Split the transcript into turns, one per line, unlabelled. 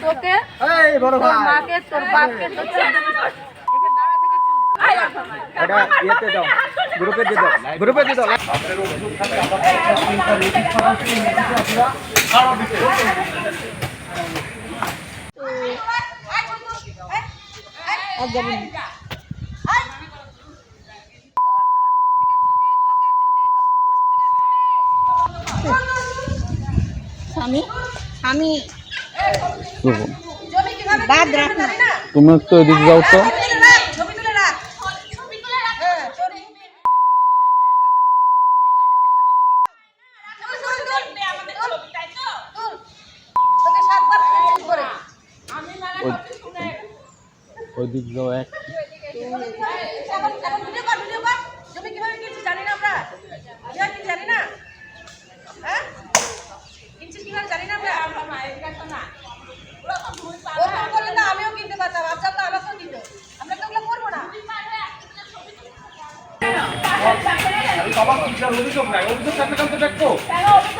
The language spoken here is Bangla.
তোকে তোর মাকে তোর বাপকে তোর।
এটা ইয়েতে দাও গ্রুপে দিয়ে দাও গ্রুপে দিয়ে দাও
স্বামী স্বামী
দেখো,
বাদ রাখ না।
তুমি একটু এদিকে যাও তো।
ছবি তুলে রাখ ছবি
সবার অভিযোগ নাই অভিযোগ থাকলে তো দেখো
কেন? অভিযোগ আমাদের